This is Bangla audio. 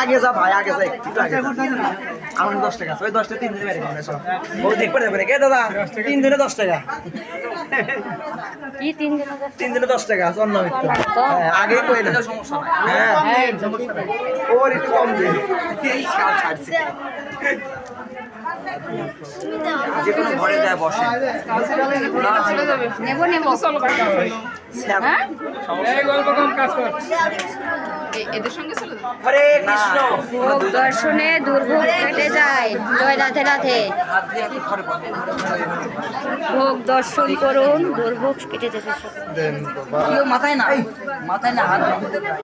আগে যা ভাই আগে যা একটু আগে। আমার দশ টাকা ওই দশটা তিন দিনে বেড়ে গেল সব ও কে দাদা? তিন দিনে দশ টাকা। তিন দিন দিনে দশ টাকা আছে অন্য মিত্র হ্যাঁ আগেই কই না সমস্যা হ্যাঁ। ওর একটু কম দিন এই যে কোনো ঘরে যায় বসে। নেব নেব। হরে কৃষ্ণ। ভোগ দর্শনে দুর্ভোগ কেটে যায়। জয় রাধে রাধে। ভোগ দর্শন করুন দুর্ভোগ কেটে যেতে মাথায় না। মাথায় না হাত